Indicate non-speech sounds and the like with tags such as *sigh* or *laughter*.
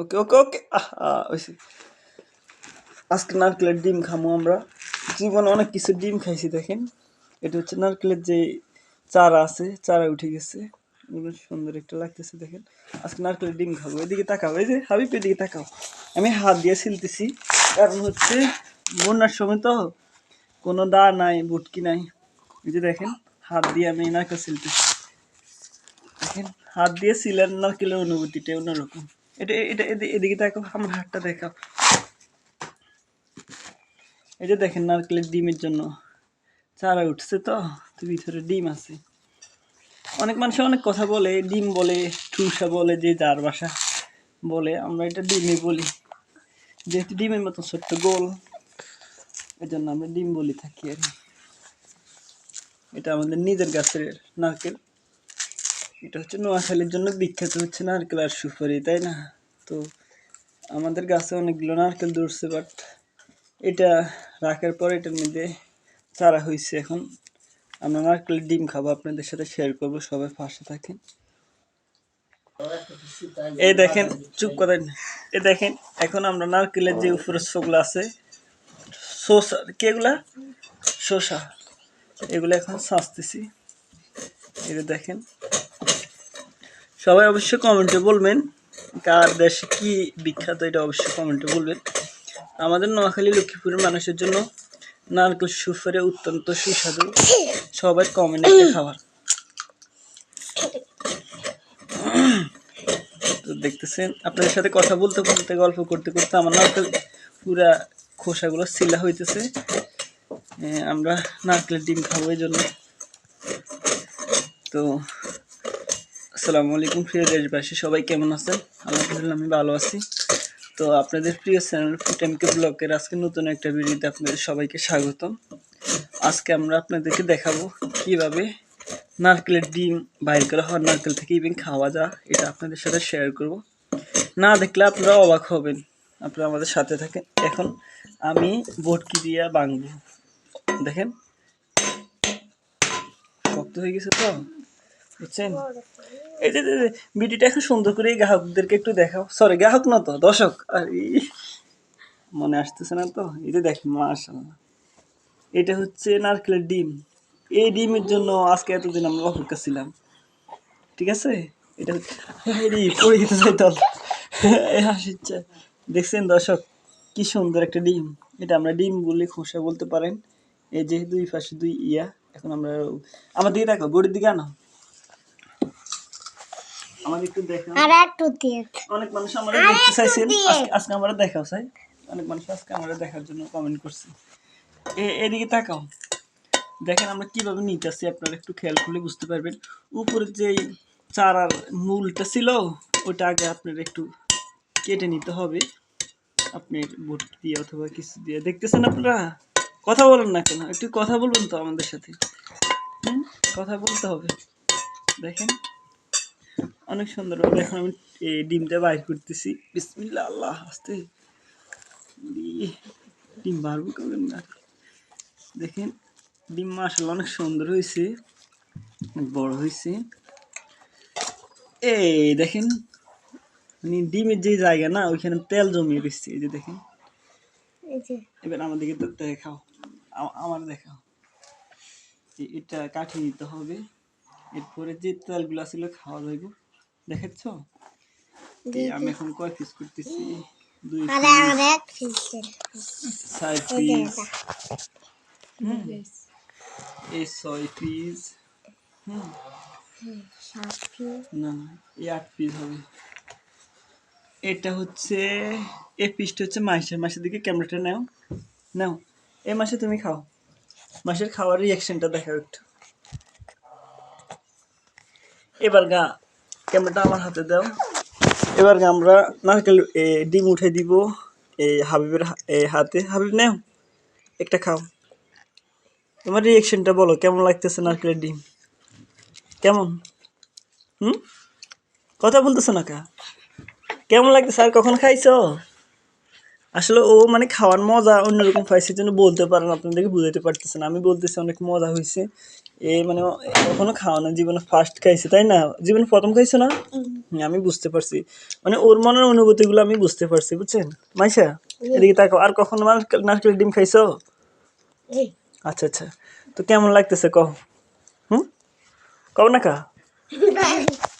ওকে ওকে ওকে ওইসে আজকে নারকেলের ডিম খামো আমরা। জীবনে অনেক কিছু ডিম খাইছি, দেখেন। এটা হচ্ছে নারকেলের যে চারা আছে, চারা উঠে গেছে। এগুলো সুন্দর একটা লাগতেছে, দেখেন। আজকে নারকেলের ডিম খাব। এদিকে তাকাও, এই যে হাবিব, এদিকে তাকাও। আমি হাত দিয়ে ছিলতেছি কারণ হচ্ছে বন্যার সময় তো কোনো দা নাই বুটকি নাই। এই যে দেখেন, হাত দিয়ে আমি নারকেল ছিলতেছি দেখেন, হাত দিয়ে সিলেন নারকেলের অনুভূতিটা অন্যরকম। এটা এটা এদি- এদিকে দেখো, আমার হাতটা দেখাও। এই যে দেখেন নারকেলের ডিমের জন্য। চারা উঠছে তো ভিতরে ডিম আছে। অনেক মানুষ অনেক কথা বলে, ডিম বলে, ঠুসা বলে, যে যার বাসা বলে, আমরা এটা ডিমই বলি। যেহেতু ডিমের মতো ছোট্ট গোল এই জন্য আমরা ডিম বলি থাকি আর। এটা আমাদের নিজের গাছের নারকেল। এটা হচ্ছে নোয়াখালীর জন্য বিখ্যাত হচ্ছে নারকেল আর সুপারি, তাই না? তো আমাদের গাছে অনেকগুলো নারকেল ধরছে বাট এটা রাখার পর এটার মধ্যে চারা হয়েছে এখন। আমরা নারকেলের ডিম খাব, আপনাদের সাথে শেয়ার করব, সবাই পাশে থাকেন। এই দেখেন, চুপ করেন। এই দেখেন, এখন আমরা নারকেলের যে উপরে শোকলা আছে, শসা কেগুলা শসা। এগুলো এখন সাজতেছি। এটা দেখেন সবাই অবশ্যই কমেন্টে বলবেন কার দেশে কি বিখ্যাত, এটা অবশ্যই কমেন্টে বলবেন। আমাদের নোয়াখালী, লক্ষ্মীপুরের মানুষের জন্য নারকেল সুফরে অত্যন্ত সুস্বাদু। সবাই কমেন্টে খাবার। তো দেখতেছেন, আপনাদের সাথে কথা বলতে বলতে, গল্প করতে করতে আমার নারকেল পুরা খোসাগুলো সিলা হইতেছে। আমরা নারকেলের ডিম খাব এই জন্য। তো আসসালামু আলাইকুম, প্রিয় দেশবাসী, সবাই কেমন আছেন? আলহামদুলিল্লাহ, আমি ভালো আছি। তো আপনাদের প্রিয় চ্যানেল ফুটেমকে ব্লগের আজকে নতুন একটা ভিডিওতে আপনাদের সবাইকে স্বাগতম। আজকে আমরা আপনাদেরকে দেখাবো কীভাবে নারকেলের ডিম বাইর করা হয়, নারকেল থেকে ইভেন খাওয়া যায়, এটা আপনাদের সাথে শেয়ার করব। না দেখলে আপনারা অবাক হবেন, আপনারা আমাদের সাথে থাকেন। এখন আমি বটকি দিয়া বাংবো দেখেন, শক্ত হয়ে গেছে তো। বুঝছেন? এই যে ভিডিওটা এখন সুন্দর করে গ্রাহকদেরকে একটু দেখাও। সরি গ্রাহক না তো, দর্শক। আর মনে আসতেছে না তো? এই যে দেখেন মাশাল্লাহ এটা হচ্ছে নারকেলের ডিম। এই ডিমের জন্য আজকে এতদিন আমরা অপেক্ষা ছিলাম। ঠিক আছে? এটা পড়ে যেতে চাই তো হাসিচ্ছে দেখছেন দর্শক? কি সুন্দর একটা ডিম। এটা আমরা ডিম বলে খোসা বলতে পারেন। এই যে দুই পাশে দুই ইয়া। এখন আমরা আমার দিকে দেখো বড়ির দিকে আনো। আমার একটু দেখো আর একটু দিয়ে অনেক মানুষ আমরা দেখতে চাইছেন। আজকে- আমরা দেখাও চাই। অনেক মানুষ আজকে আমরা দেখার জন্য কমেন্ট করছে। এদিকে তাকাও। দেখেন আমরা কীভাবে নিতেছি আপনারা একটু খেয়াল করলে বুঝতে পারবেন। উপরে যে চারার মূলটা ছিল ওটা আগে আপনার একটু কেটে নিতে হবে। আপনার বুট দিয়ে অথবা কিছু দিয়ে দেখতেছেন আপনারা? কথা বলেন না কেন? একটু কথা বলবেন তো আমাদের সাথে। হুম? কথা বলতে হবে। দেখেন। অনেক সুন্দর সুন্দরভাবে এখন আমি ডিমটা বাইর করতেছি। বিসমিল্লা আল্লাহ আস্তে। ডিম বাড়বো কেমন না। দেখেন ডিম আসলে অনেক সুন্দর হয়েছে। অনেক বড় হয়েছে। এই দেখেন মানে ডিমের যে জায়গা না ওইখানে তেল জমিয়ে রয়েছে এই যে দেখেন। এবার আমাদেরকে তো দেখাও আমার দেখাও। এটা কাঠিয়ে নিতে হবে। এরপরে যে তেলগুলো ছিল খাওয়া যাইব। দেখাচ্ছ এই আমি এখন কয় পিস করতেছি দুই আর পিস এই ছয় পিস হুম না না এই আট পিস হবে. এটা হচ্ছে এই পিসটা হচ্ছে মাসের মাসের দিকে ক্যামেরাটা নাও। নাও। এই মাসে তুমি খাও। মাসের খাওয়ার রিয়াকশনটা দেখাও একটু। এবার গা ক্যামেরাটা আমার হাতে দাও। এবার আমরা নারকেল ডিম উঠে দিব এই হাবিবের হাতে। হাবিব, নাও, একটা খাও। তোমার রিয়েকশনটা বলো, কেমন লাগতেছে নারকেলের ডিম? কেমন? হুম? কথা বলতেছো না কা? কেমন লাগতেছে? আর কখন খাইছো? আসলে ও মানে খাওয়ার মজা অন্যরকম পাইছে জন্য বলতে পারেন আপনাদেরকে বুঝাইতে পারতেছে না। আমি বলতেছি অনেক মজা হয়েছে এ মানে কখনো খাওয়া না জীবনে ফার্স্ট খাইছে তাই না? জীবনে প্রথম খাইছে না? আমি বুঝতে পারছি। মানে ওর মনের অনুভূতিগুলো আমি বুঝতে পারছি বুঝছেন? মাইশা এদিকে তাকাও। আর কখনো নারকেল নারকেলের ডিম খাইছো? আচ্ছা আচ্ছা। তো কেমন লাগতেছে কহ হুম? কও না কা? *laughs*